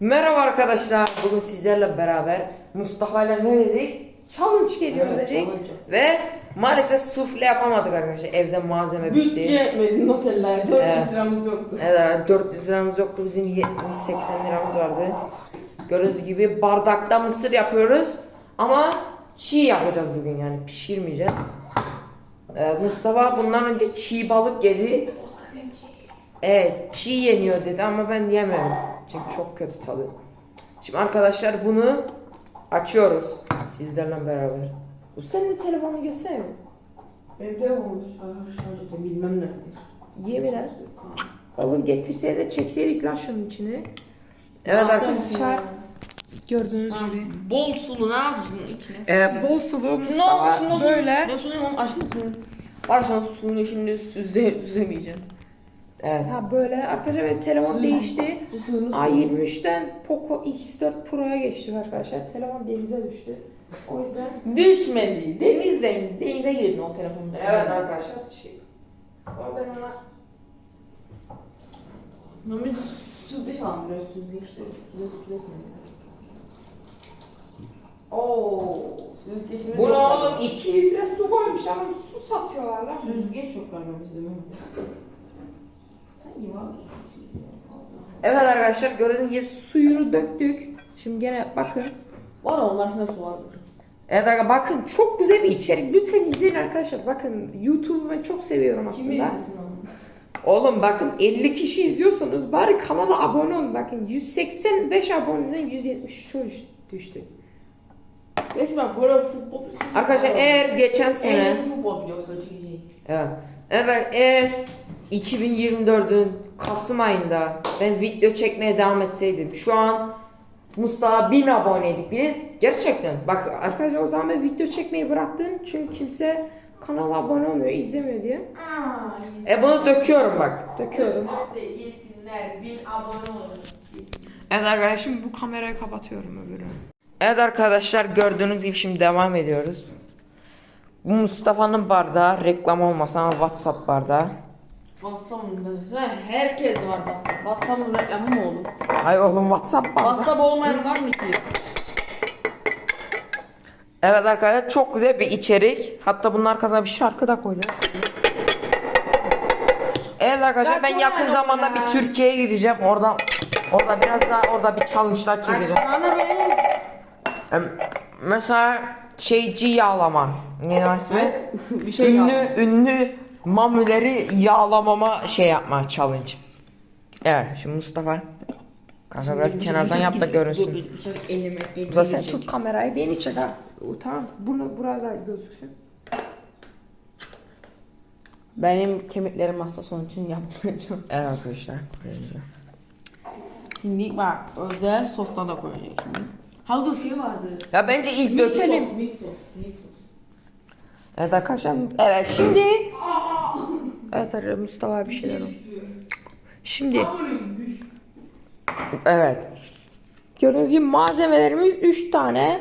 Merhaba arkadaşlar. Bugün sizlerle beraber Mustafa ile ne dedik? Challenge geliyor Evet, dedik. challenge. Ve maalesef sufle yapamadık arkadaşlar. Evde malzeme bitti. Bütçe notellerde 400 Evet. liramız yoktu. Evet 400 liramız yoktu. Bizim 70-80 liramız vardı. Gördüğünüz gibi bardakta mısır yapıyoruz. Ama çiğ yapacağız bugün yani pişirmeyeceğiz. Evet, Mustafa bundan önce çiğ balık yedi. Evet çiğ yeniyor dedi ama ben yemedim. Çünkü çok kötü tadı. Şimdi arkadaşlar bunu açıyoruz sizlerle beraber. Bu senin de telefonu göster mi? Evde olmuş. Şarjı bilmem ne. Ye biraz. Oğlum getirseydi de çekseydik lan şunun içine. Evet arkadaşlar gördüğünüz gibi. Bol sulu ne yapıyorsun içine? Ee, bol sulu Mustafa böyle. Ne sulu onu açmasın. Var sonra suyunu şimdi süze, süzemeyeceğim. Evet ha böyle arkadaşlar benim telefon değişti. Suyunu A23'ten Poco X4 Pro'ya geçtik arkadaşlar. Telefon denize düştü. O yüzden Düşmedi. Denizden, denize girdin o telefonda. Evet arkadaşlar şey. Ama ben ona Ama biz süzgeç alalım böyle süzgeçte. Süzgeç süzgeç mi? Oo, süzgeçimiz bunu yok oğlum galiba. 2 litre su koymuş ama su satıyorlar lan. Süzgeç yok galiba bizde mi? Sen iyi var Evet arkadaşlar gördüğünüz gibi suyunu döktük. Şimdi gene bakın. Var onlar içinde su vardır. Evet arkadaşlar bakın çok güzel bir içerik. Lütfen izleyin arkadaşlar. Bakın YouTube'u ben çok seviyorum aslında. Oğlum bakın 50 kişi izliyorsanız bari kanala abone olun. Bakın 185 aboneden 173 düştü. Geç bak böyle futbol Arkadaşlar eğer geçen en sene eski futbol çekeceğim. Evet. Evet eğer 2024'ün Kasım ayında ben video çekmeye devam etseydim şu an Mustafa 1000 aboneydik bir. Gerçekten. Bak arkadaşlar o zaman ben video çekmeyi bıraktım. Çünkü kimse kanala abone olmuyor, izlemiyor diye. E bunu döküyorum bak. Döküyorum. yesinler, bin abone olun. Evet arkadaşlar şimdi bu kamerayı kapatıyorum öbürü. Evet arkadaşlar gördüğünüz gibi şimdi devam ediyoruz. Bu Mustafa'nın bardağı reklam olmasa ama WhatsApp bardağı. WhatsApp'ın herkes var WhatsApp. WhatsApp'ın reklamı mı olur? Ay oğlum WhatsApp bardağı. WhatsApp olmayan var mı ki? Evet arkadaşlar çok güzel bir içerik. Hatta bunun arkasına bir şarkı da koyacağız. Evet arkadaşlar ben yakın zamanda bir Türkiye'ye gideceğim. Orada orada biraz daha orada bir challenge'lar çekeceğim. Sana benim. Em, Mesela şeyci yağlama. Ne ismi? bir şey ünlü yap. ünlü mamüleri yağlamama şey yapma challenge. Evet şimdi Mustafa. Kanka biraz kenardan yap da görünsün. Elime, Bu sen tut kamerayı beni çek ha. O, Tamam bunu burada gözüksün. Benim kemiklerim hassas onun için yapmayacağım. Evet arkadaşlar. Şimdi bak özel sosla da koyacağım şimdi. Ha dur şey vardı. Ya bence ilk dökelim. sos, meat sos, meat sos. Evet arkadaşlar. Evet şimdi. Evet arkadaşlar Mustafa bir şeyler oldu. Şimdi. Evet. Gördüğünüz gibi malzemelerimiz 3 tane.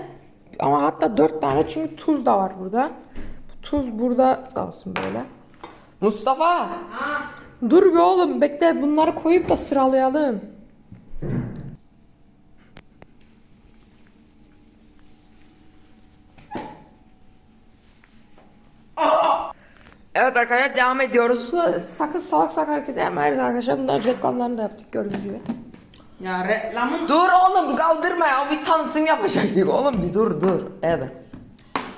Ama hatta 4 tane çünkü tuz da var burada. Bu tuz burada kalsın böyle. Mustafa. Dur bir oğlum bekle bunları koyup da sıralayalım. Evet arkadaşlar devam ediyoruz. Sakın salak salak hareket yapmayın arkadaşlar. Bunların reklamlarını da yaptık gördüğünüz gibi. Ya reklamın Dur oğlum kaldırma ya bir tanıtım yapacaktık oğlum bir dur dur. Evet.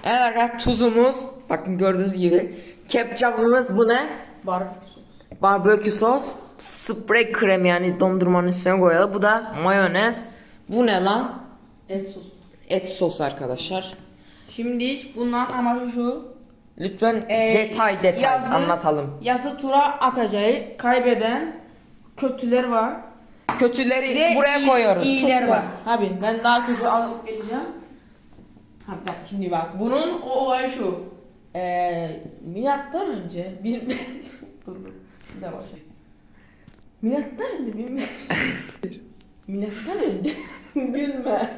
Evet arkadaşlar tuzumuz bakın gördüğünüz gibi ketçapımız bu ne? barbekü sos. Barbekü sos, sprey krem yani dondurmanın üstüne koyalım. Bu da mayonez. Bu ne lan? Et sosu. Et sos arkadaşlar. Şimdi bundan amacı şu. Lütfen Ee, detay detay yazı- anlatalım. Yazı tura atacağı kaybeden kötüler var. Kötüleri Bir de buraya iyi- koyuyoruz. İyiler var. Abi ben daha kötü alıp geleceğim. Ha bir dakika şimdi bak. Bunun o olay şu. Ee, milattan önce bir dur dur. Bir daha başlayalım. Milattan önce bir milattan önce gülme.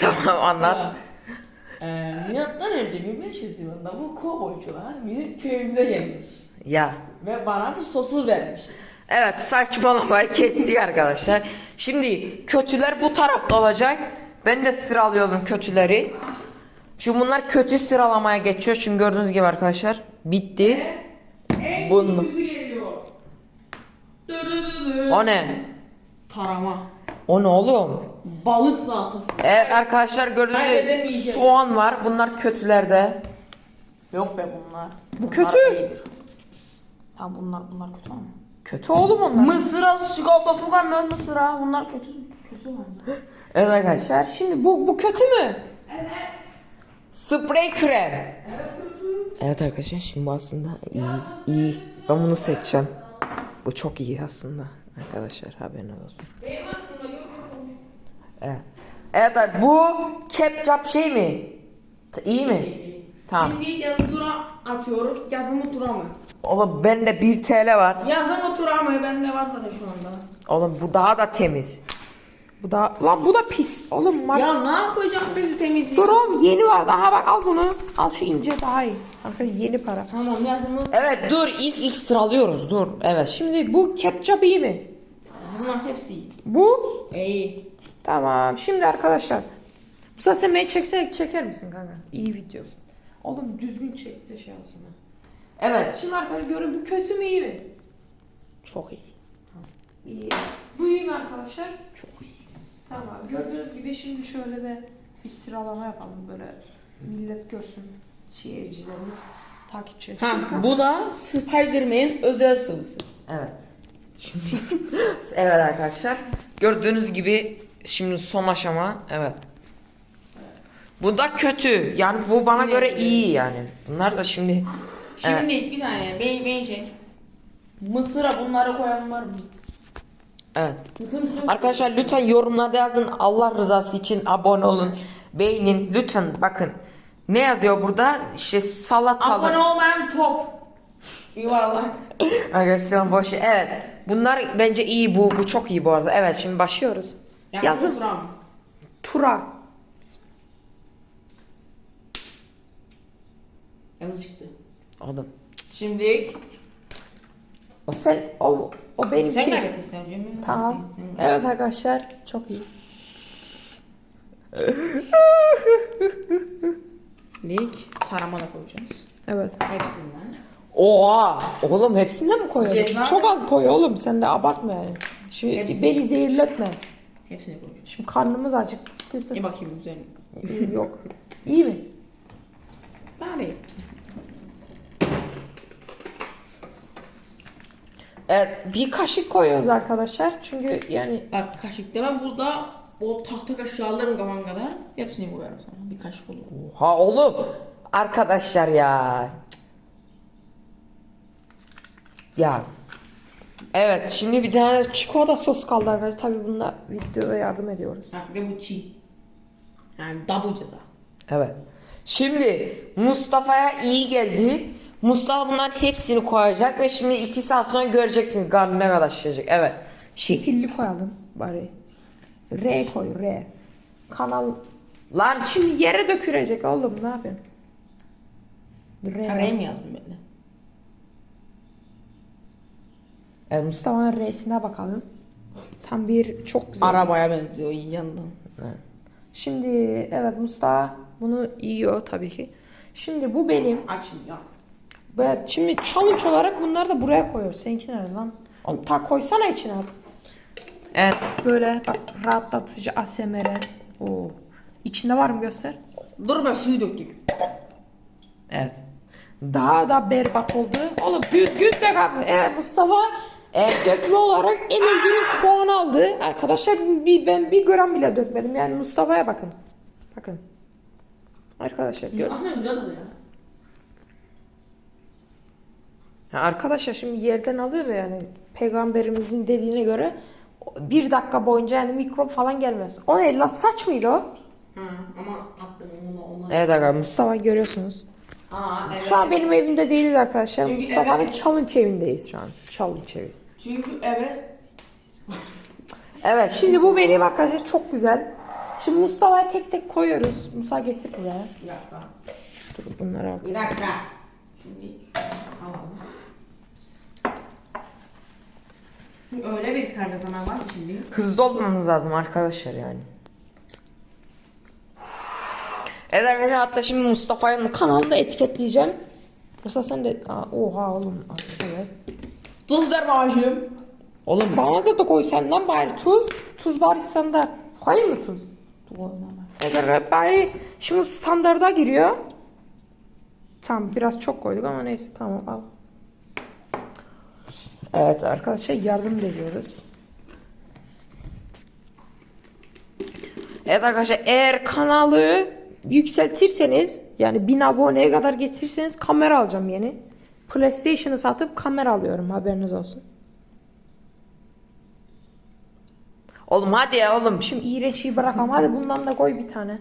tamam anlat. Ha. Ee, milattan önce 1500 yılında bu kovboycular bizim köyümüze gelmiş. Ya. Ve bana bu sosu vermiş. Evet saçmalamayı kestik arkadaşlar. Şimdi kötüler bu tarafta olacak. Ben de sıralıyorum kötüleri. Şimdi bunlar kötü sıralamaya geçiyor. Çünkü gördüğünüz gibi arkadaşlar bitti. En Bunu. kötüsü geliyor. Dırırırı. O ne? Tarama. O ne oğlum? Balık salatası. Evet arkadaşlar gördüğünüz gibi soğan var. Bunlar kötülerde. Yok be bunlar. Bu Bunlar kötü. iyidir. Ha bunlar bunlar kötü ama. Kötü oğlum onlar. Mısıra çikolatası bu kadar mısıra. Bunlar kötü. Kötü var. Evet arkadaşlar şimdi bu bu kötü mü? Evet. Sprey krem. Evet kötü. Evet arkadaşlar şimdi bu aslında iyi iyi. Ben bunu seçeceğim. Bu çok iyi aslında arkadaşlar haberiniz olsun. Benim aklımda yok yok. Evet. Evet abi, bu ketçap şey mi? T- İyi mi? Tamam. Şimdi yazı atıyoruz. Yazımı tura mı? Oğlum bende 1 TL var. Yazımı tura mı? Bende var zaten şu anda. Oğlum bu daha da temiz. Bu da lan bu da pis. Oğlum bak. Ya ne yapacağım bizi temizliği? Dur oğlum yeni var. Aha bak al bunu. Al şu ince daha iyi. Arkadaşlar yeni para. Tamam yazımı. Evet dur ilk ilk sıralıyoruz dur. Evet şimdi bu ketçap iyi mi? Bunlar hepsi iyi. Bu İyi. Tamam. Şimdi arkadaşlar. Bu beni çeksene çeker misin kanka? İyi video. Oğlum düzgün çek de şey olsun. ha. Evet. Şimdi arkadaşlar görün bu kötü mü iyi mi? Çok iyi. İyi. Bu iyi mi arkadaşlar? Çok iyi. Tamam. Gördüğünüz gibi şimdi şöyle de bir sıralama yapalım böyle millet görsün. Seyircilerimiz, takipçi. Ha bu da Spider-Man'in özel sıvısı. Evet. Şimdi evet arkadaşlar. Gördüğünüz gibi şimdi son aşama. Evet. Bu da kötü. Yani bu bana göre iyi yani. Bunlar da şimdi Şimdi bir tane beyin beyin şey. Mısıra bunları koyan var mı? evet. Mısır üstüne Arkadaşlar lütfen yorumlarda yazın. Allah rızası için abone olun. Beğenin. Lütfen bakın. Ne yazıyor burada? İşte salatalık. Abone olmayan top. Yuvarlak. Arkadaşlar boş. Evet. Bunlar bence iyi bu. Bu çok iyi bu arada. Evet şimdi başlıyoruz. Yazın. Turam. Tura. Yazı çıktı. Oğlum. Şimdi O sen o, o benimki. sen ne yapıyorsun sence? Tamam. Evet arkadaşlar çok iyi. Lik tarama da koyacağız. Evet. Hepsinden. Oha! Oğlum hepsinden mi? Ceza- Çok az koy oğlum. Sen de abartma yani. Şimdi Hepsini. beni zehirletme. Hepsini koyacağız. Şimdi karnımız acıktı. İyi bakayım üzerine. Yok. İyi mi? Değil. Evet, bir kaşık koyuyoruz arkadaşlar. Çünkü yani Bak kaşık deme burada o tahta kaşığı alırım kadar. Hepsini koyarım sana. Bir kaşık olur. ha oğlum arkadaşlar ya. Ya. Evet, şimdi bir tane çikolata sos kaldı arkadaşlar. Tabii bunda videoda yardım ediyoruz. Ha, ve bu çiğ. Yani double ceza. Evet. Şimdi Mustafa'ya iyi geldi. Mustafa bunların hepsini koyacak ve şimdi iki saat sonra göreceksiniz karnı ne kadar şişecek. Evet. Şekilli koyalım bari. R koy R. Kanal. Lan şimdi yere dökülecek oğlum ne yapıyorsun? R. Araya mı yazdım böyle? Evet, Mustafa'nın R'sine bakalım. Tam bir çok güzel. Arabaya benziyor iyi yandan. Evet. Şimdi evet Mustafa bunu yiyor tabii ki. Şimdi bu benim. Açın ya. Evet şimdi challenge olarak bunları da buraya koyuyoruz. Seninki nerede lan? Onu ta koysana içine abi. Evet böyle bak rahatlatıcı ASMR. Oo. İçinde var mı göster? Dur be suyu döktük. Evet. Daha da berbat oldu. Oğlum düzgün de kanka. Evet Mustafa e, dökme olarak en öldürük puan aldı. Arkadaşlar bir, ben bir gram bile dökmedim. Yani Mustafa'ya bakın. Bakın. Arkadaşlar gör. Ya arkadaşlar şimdi yerden alıyor da yani peygamberimizin dediğine göre bir dakika boyunca yani mikrop falan gelmez. O ne lan saç mıydı o? Ha, ama attım onu ona. Evet arkadaşlar Mustafa görüyorsunuz. Aa, evet. Şu an benim evimde değiliz arkadaşlar. Çünkü Mustafa'nın evet. challenge evindeyiz şu an. Challenge evi. Çünkü evet. Evet şimdi bu benim arkadaşlar çok güzel. Şimdi Mustafa'ya tek tek koyuyoruz. Musa getir buraya. Bir dakika. Dur bunları al. Bir dakika. Şimdi alalım. Öyle bir var ki şimdi. Hızlı olmamız lazım arkadaşlar yani. Evet arkadaşlar hatta şimdi Mustafa'nın kanalında etiketleyeceğim. Mustafa sen de... Aa, oha oğlum. Evet. Tuz ver babacığım. Oğlum bana da, da koy senden bari tuz. Tuz bari standart. Koyayım mı tuz? Oynama. Evet bari şimdi standarda giriyor. Tamam biraz çok koyduk ama neyse tamam al. Evet arkadaşlar yardım da ediyoruz. Evet arkadaşlar eğer kanalı yükseltirseniz yani 1000 aboneye kadar getirirseniz kamera alacağım yeni. PlayStation'ı satıp kamera alıyorum haberiniz olsun. Oğlum hadi ya oğlum şimdi iğrenç şeyi bırakalım hadi bundan da koy bir tane.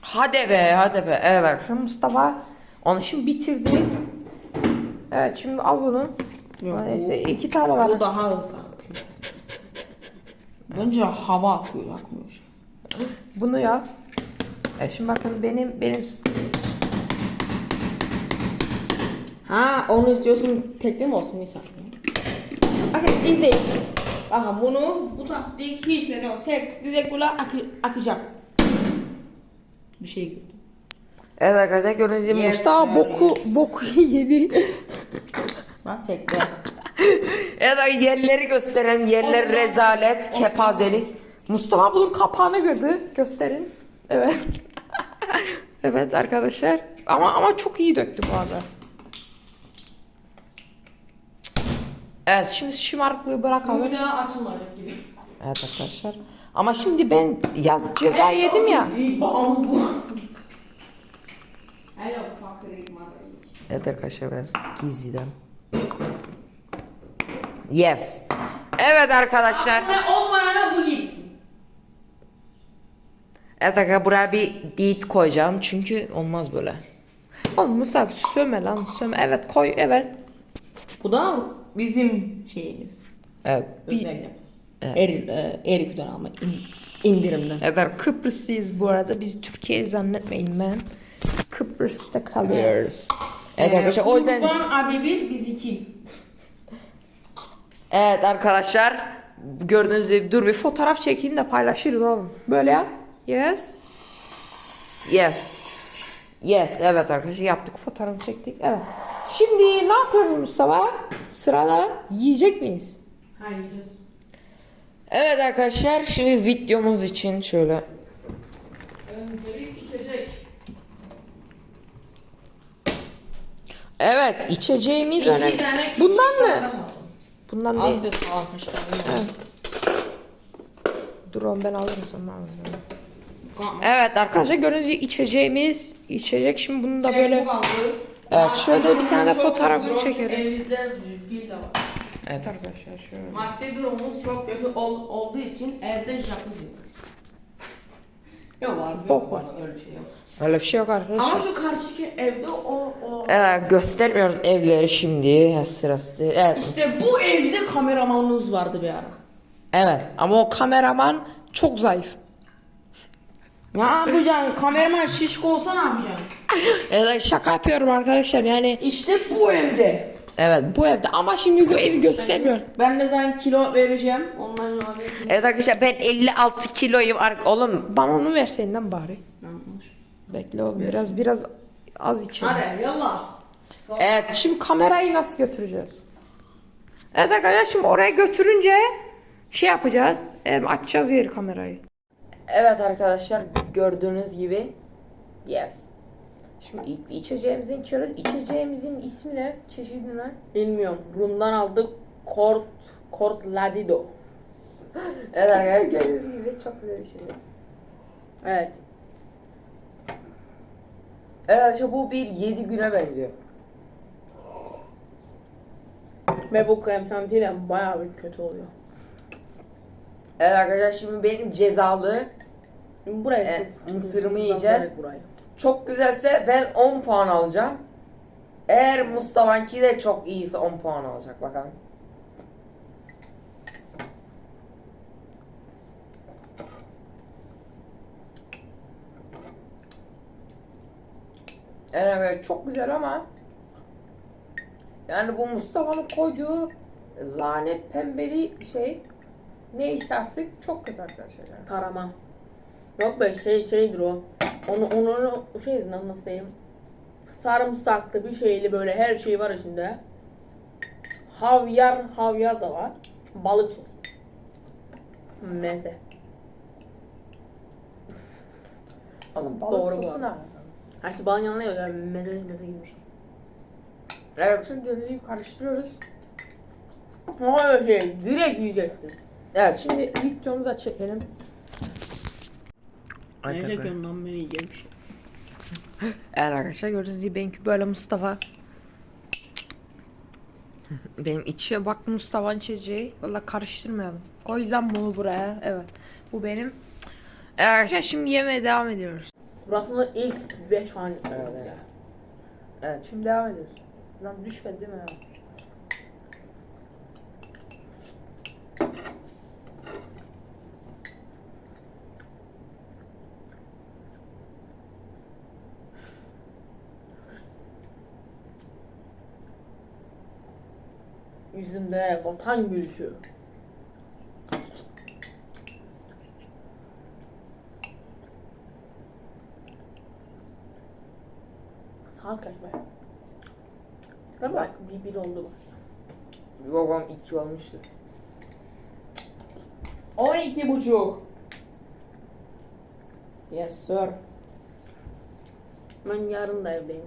Hadi be hadi be. Evet arkadaşlar Mustafa onu şimdi bitirdi. Evet şimdi al bunu. Yok, Neyse iki tane var. Bu daha hızlı. Bence hava akıyor, akmıyor. Bunu yap. Evet şimdi bakın benim benim Ha onu istiyorsun tekli mi olsun saniye. Okey izleyin. Bakın bunu bu taktik hiç ne yok. Tek direkt böyle akı, akacak. Bir şey gibi. Evet arkadaşlar gördüğünüz gibi Yes, Mustafa boku boku yedi. Bak tekli. evet arkadaşlar, yerleri gösteren yerler rezalet, kepazelik. Mustafa bunun kapağını gördü. Gösterin. Evet. evet arkadaşlar. Ama ama çok iyi döktü bu arada. Evet şimdi şımarıklığı bırakalım. Da açılmayacak gibi. Evet arkadaşlar. Ama şimdi ben yaz ceza yedim ya. Bam bu. Hello mother. Evet arkadaşlar biraz gizliden. Yes. Evet arkadaşlar. Ne olmayana bu gitsin. Evet arkadaşlar buraya bir geyit koyacağım çünkü olmaz böyle. Oğlum Musa söme lan söme. Evet koy evet. Bu da bizim şeyimiz. Evet. Bir, Özellikle. Eril, e, Erik'ten alma in- indirimden. evet Kıbrıslıyız bu arada. Biz Türkiye zannetmeyin ben. Kıbrıs'ta kalıyoruz. Evet arkadaşlar o yüzden Kurban abi bir biz iki. Evet arkadaşlar gördüğünüz gibi dur bir fotoğraf çekeyim de paylaşırız oğlum. Böyle yap. Yes. Yes. Yes evet arkadaşlar yaptık fotoğrafı çektik. Evet. Şimdi ne yapıyoruz Mustafa? Sırada yiyecek miyiz? Ha yiyeceğiz. Evet arkadaşlar şimdi videomuz için şöyle Öncelik içecek. Evet içeceğimiz önemli. Bundan mı? aldım. Bundan Az değil. da soğan kaşığı. Dur oğlum ben alırım sana. Evet arkadaşlar gördüğünüz gibi içeceğimiz içecek şimdi bunu da böyle Tavuk aldı. Evet, şöyle bir tane fotoğrafını durum, çekelim. Evimizde fil de var. Evet arkadaşlar şöyle. Maddi durumumuz çok kötü ol, olduğu için evde jacuzzi. Yok var, Bok yok var. var, öyle şey yok. Öyle bir şey yok arkadaşlar. Ama şu karşıki evde o, o... Evet göstermiyoruz evleri şimdi ha, sırası değil. Evet. İşte bu evde kameramanımız vardı bir ara. Evet ama o kameraman çok zayıf. Ne yapacaksın? Kameraman şişko olsa ne yapacaksın? Evet şaka yapıyorum arkadaşlar yani. İşte bu evde. Evet bu evde ama şimdi bu evi göstermiyor. Ben ne zaman kilo vereceğim? Onların abi. Evet arkadaşlar ben 56 kiloyum. Ar- Oğlum bana onu verseydin lan bari. Bekle oğlum biraz biraz az için. Hadi yallah. Evet şimdi kamerayı nasıl götüreceğiz? Evet arkadaşlar şimdi oraya götürünce şey yapacağız. em, açacağız geri kamerayı. Evet arkadaşlar gördüğünüz gibi yes. Şimdi iç- içeceğimizin içiyoruz. İçeceğimizin ismi ne? Çeşidi ne? Bilmiyorum. Rum'dan aldık. Kort, Kort Ladido. Evet arkadaşlar gördüğünüz gibi çok güzel bir şey. Evet. Evet arkadaşlar bu bir 7 güne benziyor. Ve bu krem şantiyle bayağı bir kötü oluyor. Evet arkadaşlar şimdi benim cezalı Şimdi buraya kız- mısırımı yiyeceğiz. Burayı. çok güzelse ben 10 puan alacağım. Eğer Mustafa'nki de çok iyiyse 10 puan alacak bakalım. Evet çok güzel ama yani bu Mustafa'nın koyduğu lanet pembeli şey neyse artık çok kötü arkadaşlar. yani. Tarama. Yok be şey şeydir o. Onu onu, onu şey nasıl diyeyim. Sarımsaklı bir şeyli böyle her şey var içinde. Havyar havyar da var. Balık sosu. Meze. Oğlum balık Doğru bu sosu ne? arada. Her şey balın yanına yiyor. Yani meze meze gibi bir şey. Evet şimdi gibi karıştırıyoruz. Ama öyle şey direkt yiyeceksin. Evet şimdi videomuzu da çekelim. Ne çekiyorsun lan beni yiyeceğim şey. Evet arkadaşlar gördüğünüz gibi benimki böyle Mustafa. Benim içe bak Mustafa'nın içeceği. Valla karıştırmayalım. Koy lan bunu buraya. Evet. Bu benim. Evet arkadaşlar şimdi yemeğe devam ediyoruz. Burasında ilk 5 falan Evet, evet. Evet şimdi devam ediyoruz. Lan düşmedi değil mi ya? Yüzünde vatan gülüşü. Değil mi? Bak bir, bir oldu bak. Babam iki olmuştu. 12 buçuk. Yes sir. Ben yarın da evdeyim.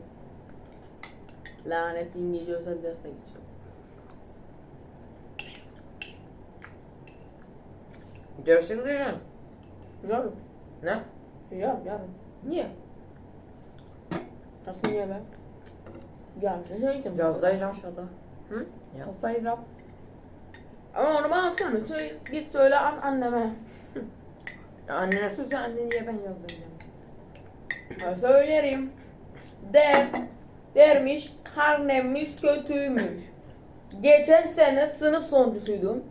Lanet İngilizce özel dersine gideceğim. Değil mi? Yarın. Ne? Yarın yarın. Niye? Nasıl niye be? Lan. Aşağıda. Hı? Yazdayız lan. Ama onu bana atsana. Söyle, git söyle an anneme. Ya annene söz anne niye ben yazayım Ha, Söylerim. Der. Dermiş. Karnemmiş kötüymüş. Geçen sene sınıf sonuncusuydum.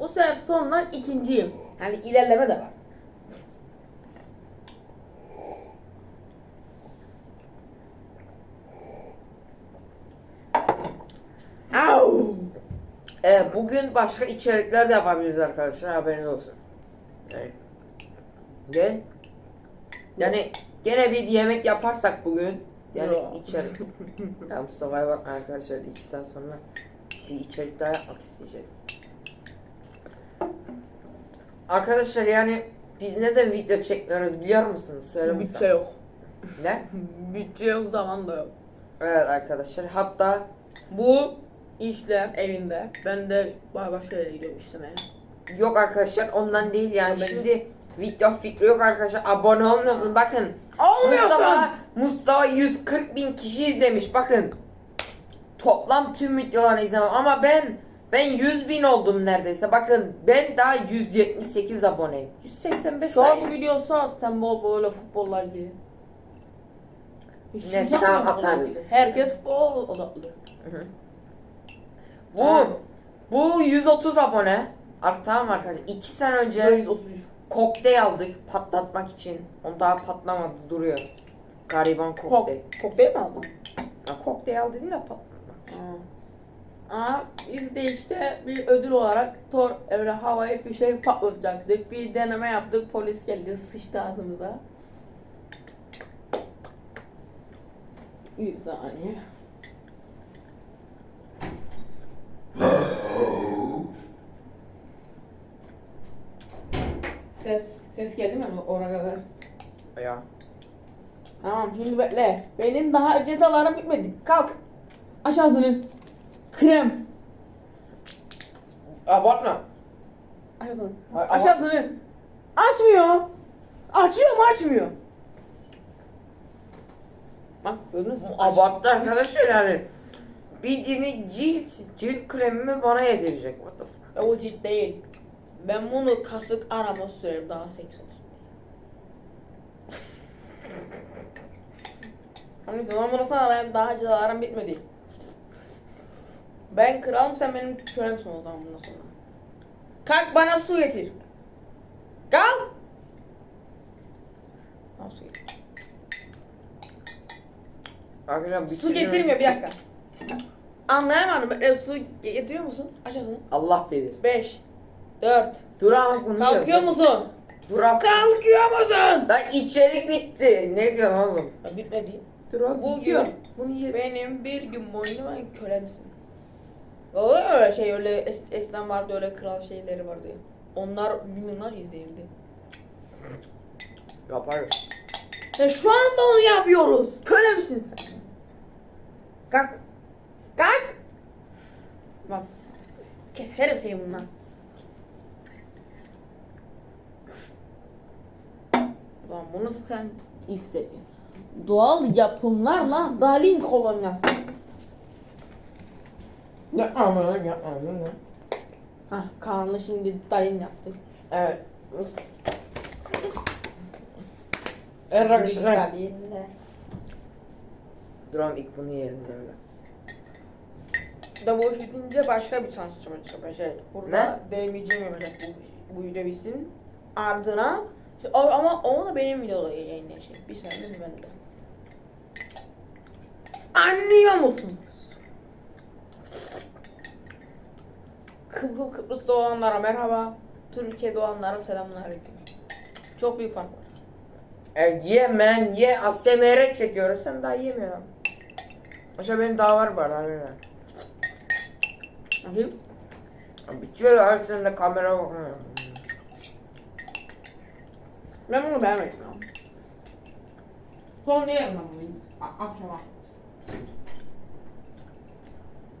Bu sefer sondan ikinciyim. Yani ilerleme de var. Evet bugün başka içerikler de yapabiliriz arkadaşlar haberiniz olsun. Yani, gel. Yani gene bir yemek yaparsak bugün yani Yo. içerik. ya Mustafa'ya bak arkadaşlar iki saat sonra bir içerik daha yapmak isteyecek. Arkadaşlar yani biz ne de video çekmiyoruz biliyor musunuz? Söyle Bütçe yok. Ne? Bütçe yok zaman da yok. Evet arkadaşlar hatta Bu işler evinde. Ben de başka yere gidiyorum işlemeye. Yok arkadaşlar ondan değil yani Ben- şimdi video fikri yok arkadaşlar abone olmuyorsun bakın. Mustafa Mustafa 140 bin kişi izlemiş bakın toplam tüm videolarını izlemem ama ben ben 100 bin oldum neredeyse bakın ben daha 178 aboneyim 185 Short sayı. videosu at sen bol bol öyle futbolla ilgili. Hiç Neyse, tamam, yapmıyor atarız. ilgili. Herkes futbol odaklı. Bu bu 130 abone Artık tamam arkadaşlar 2 sene önce 133. kokteyl aldık patlatmak için onu daha patlamadı duruyor gariban Kok kokteyl kokteyl mi aldın? Ya kokteyl al dedin de patlatmak Aa, biz de işte bir ödül olarak Thor öyle havaya fişek patlatacaktık. Bir deneme yaptık. Polis geldi sıçtı ağzımıza. Bir saniye. Ses, ses geldi mi oraya kadar? ya Tamam şimdi bekle. Benim daha cezalarım bitmedi. Kalk. Aç ağzını. Krem. abartma Aç ama- ağzını. Açmıyor. Açıyor mu açmıyor. Bak gördünüz mü? Abarttı arkadaşlar yani. Bildiğini cilt, cilt kremimi bana yedirecek. What the fuck? O cilt değil. Ben bunu kasık arama sürerim daha seks olsun. Hani zaman bunu sana ben daha cezalarım bitmedi. Ben kralım sen benim kölemsin o zaman bundan sonra. Kalk bana su getir. Kalk. Al su getir. Arkadaşlar Su bitiriyorum. getirmiyor bir dakika. Anlayamadım. E, su getiriyor musun? Aç ağzını. Allah bilir. 5 4 Dur ama bunu Kalkıyor musun? Dur abi. Kalkıyor musun? Lan içerik bitti. Ne diyorsun oğlum? Ya bitmedi. Dur abi Bu bitiyor. Bunu ye. Benim bir gün boyunca ben kölemsin. Oluyor öyle şey öyle es, eskiden vardı öyle kral şeyleri vardı. Onlar milyonlar izleyildi. Yaparım. Ya şu anda onu yapıyoruz. Köle misin sen? Kalk. Kalk. Bak. Keserim seni bundan. Ulan bunu sen istedin. Doğal yapımlarla Dalin kolonyası. Yapma ama yapma. ne? Hah Kaan'la şimdi Dalin yaptı. Evet. Evet arkadaşlar. Dalin'le. Dur abi ilk bunu yiyelim böyle. Da bu iş bitince başka bir çalışma çıkacak. Şey, burada Ne? demeyeceğim öyle bu, bu video bitsin. Ardına ama onu da benim videoda yayınlayacak. Bir saniye ben de. Anlıyor musunuz? Kıbrıs Kıbrıs'ta olanlara merhaba. Türkiye'de olanlara selamlar. Çok büyük fark var. Evet ye men ye ASMR çekiyoruz sen daha yemiyorsun. Aşağı benim daha var var. Bakayım. Bitiyor ya sen de kamera bakmıyor. Ben bunu beğenmedim ya. Son yerim ben bunu? Akşama.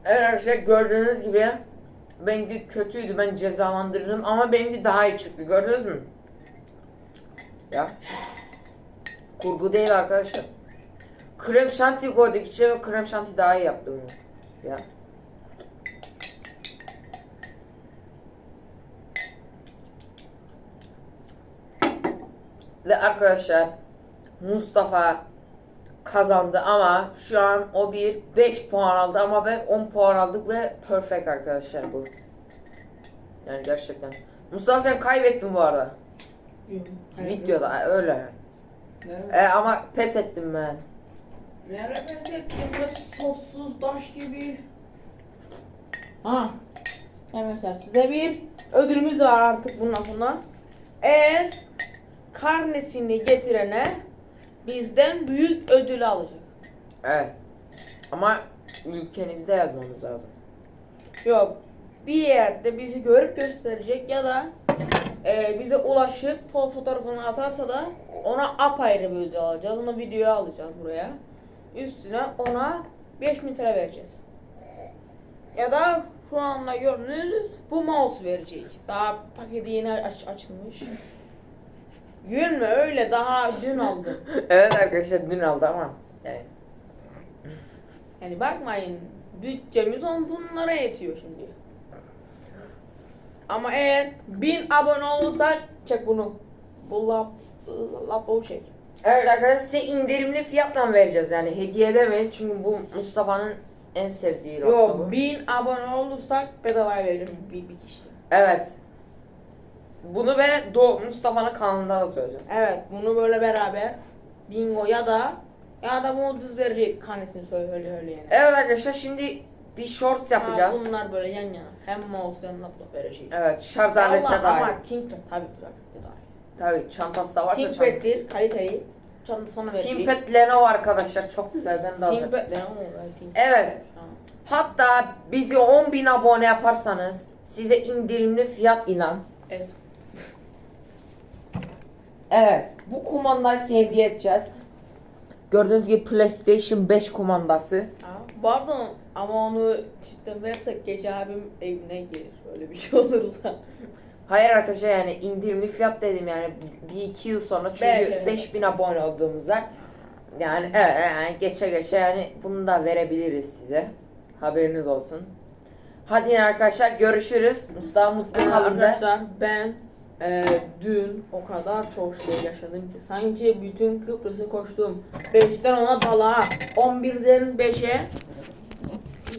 Evet arkadaşlar gördüğünüz gibi benimki kötüydü ben cezalandırdım ama benimki daha iyi çıktı gördünüz mü? Ya. Kurgu değil arkadaşlar. Krem şanti koyduk içine ve krem şanti daha iyi yaptı onu. Ya. Ve arkadaşlar Mustafa kazandı ama şu an o bir 5 puan aldı ama ben 10 puan aldık ve perfect arkadaşlar bu. Yani gerçekten. Mustafa sen kaybettin bu arada. Videoda öyle. E, ama pes ettim ben. Ne repes ettim be sossuz taş gibi. Ha. Arkadaşlar size bir ödülümüz var artık bundan sonra. Eğer karnesini getirene bizden büyük ödül alacak. Evet. Ama ülkenizde yazmamız lazım. Yok bir yerde bizi görüp gösterecek ya da e, bize ulaşıp fo- fotoğrafını atarsa da ona apayrı bir ödül alacağız. Onu videoya alacağız buraya. Üstüne ona 5000 TL vereceğiz. Ya da şu anda gördüğünüz bu mouse verecek. Daha paketi yeni aç açılmış. Gülme öyle daha dün aldım. evet arkadaşlar dün aldı ama. Evet. Yani bakmayın bütçemiz on bunlara yetiyor şimdi. Ama eğer 1000 abone olursak çek bunu. Bu lap lap o çek. Evet arkadaşlar size indirimli fiyatla vereceğiz yani hediye edemeyiz çünkü bu Mustafa'nın en sevdiği nokta Yok. 1000 abone olursak bedavaya veririm bir, bir kişi. Evet. Bunu ve Do Mustafa'nın kanalında da söyleyeceğiz. Evet bunu böyle beraber bingo ya da ya da bunu düz verecek kanesini söyle öyle yani. Evet arkadaşlar şimdi bir shorts yapacağız. Ha, bunlar böyle yan yana. Hem mouse hem laptop verecek. Evet şarj aleti de dahil. ama ThinkPad tabii ki dahil. Tabii çantası da varsa çanta. ThinkPad'dir kaliteli. Çantasına verecek. Teamпad Lenovo arkadaşlar çok güzel ben de alacağım. ThinkPad? ThinkPad. Evet. Ha. Hatta bizi 10.000 abone yaparsanız size indirimli fiyat inan. Evet. Evet. Bu kumandayı size hediye edeceğiz. Gördüğünüz gibi PlayStation 5 kumandası. Ha. Pardon ama onu cidden versek gece abim evine gelir. Öyle bir şey olursa. Hayır arkadaşlar yani indirimli fiyat dedim yani bir iki yıl sonra çünkü Belki. 5000 abone olduğumuzda yani evet yani geçe geçe yani bunu da verebiliriz size. Haberiniz olsun. Hadi yine arkadaşlar görüşürüz. Mustafa mutlu kalın be. Arkadaşlar ben e, dün o kadar çok şey yaşadım ki sanki bütün Kıbrıs'ı koştum. 5'ten ona balığa, 11'den 5'e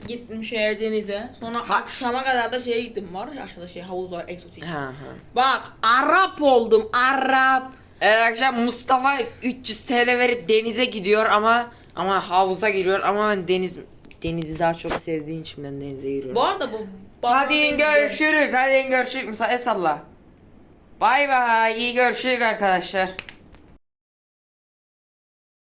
gittim şeye denize. Sonra akşama kadar da şeye gittim var. Aşağıda şey havuz var egzotik. Ha, ha. Bak Arap oldum Arap. Evet arkadaşlar Mustafa 300 TL verip denize gidiyor ama Ama havuza giriyor ama ben deniz denizi daha çok sevdiğim için ben denize giriyorum. Bu arada bu Hadi görüşürük. Hadi görüşürük. Mesela el salla. Bay bay. İyi görüşürük arkadaşlar.